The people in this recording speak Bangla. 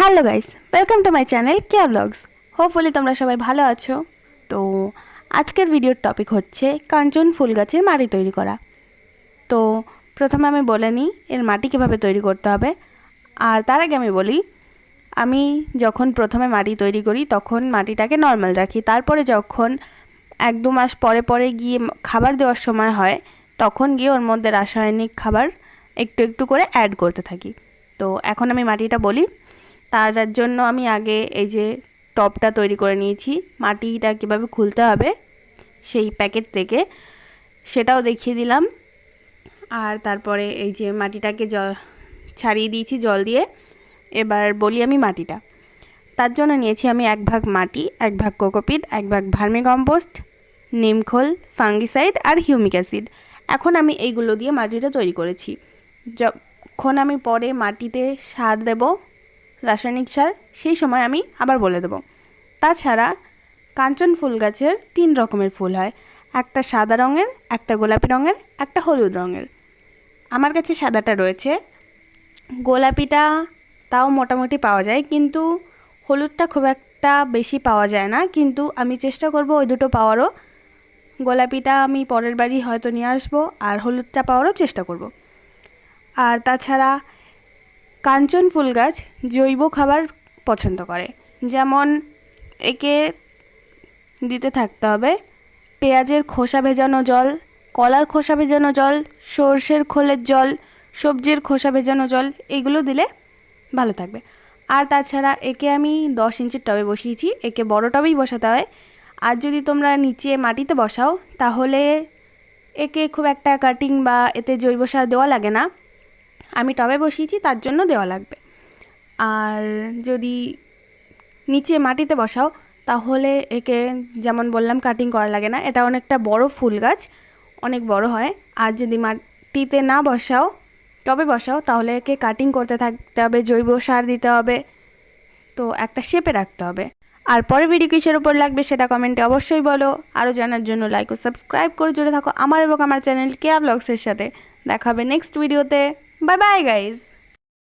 Hello guys welcome to my channel Keya vlogs hopefully তোমরা সবাই ভালো আছো। তো আজকের ভিডিওর টপিক হচ্ছে কাঞ্চন ফুল গাছের মাটি তৈরি করা। তো প্রথমে আমি বলে নিই, এর মাটি কীভাবে তৈরি করতে হবে। আর তার আগে আমি বলি, আমি যখন প্রথমে মাটি তৈরি করি, তখন মাটিটাকে নর্মাল রাখি। তারপরে যখন এক দু মাস পরে পরে গিয়ে খাবার দেওয়ার সময় হয়, তখন গিয়ে ওর মধ্যে রাসায়নিক খাবার একটু একটু করে অ্যাড করতে থাকি। তো এখন আমি মাটিটা বলি তার জন্য আমি আগে এই যে টপটা তৈরি করে নিয়েছি। মাটিটা কীভাবে খুলতে হবে সেই প্যাকেট থেকে সেটাও দেখিয়ে দিলাম। আর তারপরে এই যে মাটিটাকে জল ছাড়িয়ে দিয়েছি জল দিয়ে। এবার বলি আমি মাটিটা। তার জন্য নিয়েছি আমি এক ভাগ মাটি, এক ভাগ কোকোপিট, এক ভাগ ভার্মি কম্পোস্ট নিমখোল, ফাঙ্গিসাইড আর হিউমিক অ্যাসিড। এখন আমি এইগুলো দিয়ে মাটিটা তৈরি করেছি। যখন আমি পরে মাটিতে সার দেব রাসায়নিক সার, সেই সময় আমি আবার বলে দেব। তাছাড়া কাঞ্চন ফুল গাছের তিন রকমের ফুল হয়। একটা সাদা রঙের, একটা গোলাপি রঙের, একটা হলুদ রঙের। আমার কাছে সাদাটা রয়েছে। গোলাপিটা তাও মোটামুটি পাওয়া যায়, কিন্তু হলুদটা খুব একটা বেশি পাওয়া যায় না। কিন্তু আমি চেষ্টা করব ওই দুটো পাওয়ারও। গোলাপিটা আমি পরের বাড়ি হয়তো নিয়ে আসব, আর হলুদটা পাওয়ারও চেষ্টা করব। আর তাছাড়া কাঞ্চন ফুল গাছ জৈব খাবার পছন্দ করে। যেমন একে দিতে থাকতে হবে পেঁয়াজের খোসা ভেজানো জল, কলার খোসা ভেজানো জল, সর্ষের খোলের জল, সবজির খোসা ভেজানো জল, এগুলো দিলে ভালো থাকবে। আর তাছাড়া একে আমি দশ ইঞ্চির টবে বসিয়েছি, একে বড় টবেই বসাতে হয়। আর যদি তোমরা নিচে মাটিতে বসাও, তাহলে একে খুব একটা কাটিং বা এতে জৈব সার দেওয়া লাগে না। আমি টবে বসিয়েছি, তার জন্য দেওয়া লাগবে। আর যদি নিচে মাটিতে বসাও, তাহলে একে যেমন বললাম কাটিং করা লাগে না। এটা অনেকটা বড় ফুল গাছ, অনেক বড় হয়। আর যদি মাটিতে না বসাও, টবে বসাও, তাহলে একে কাটিং করতে থাকতে হবে, জৈব সার দিতে হবে, তো একটা শেপে রাখতে হবে। আর পরে ভিডিও কিসের উপর লাগবে সেটা কমেন্টে অবশ্যই বলো। আরও জানার জন্য লাইক ও সাবস্ক্রাইব করে জুড়ে থাকো আমার এবং আমার চ্যানেল কেয়া ব্লগসের সাথে। দেখা হবে নেক্সট ভিডিওতে বাই বাই গাইজ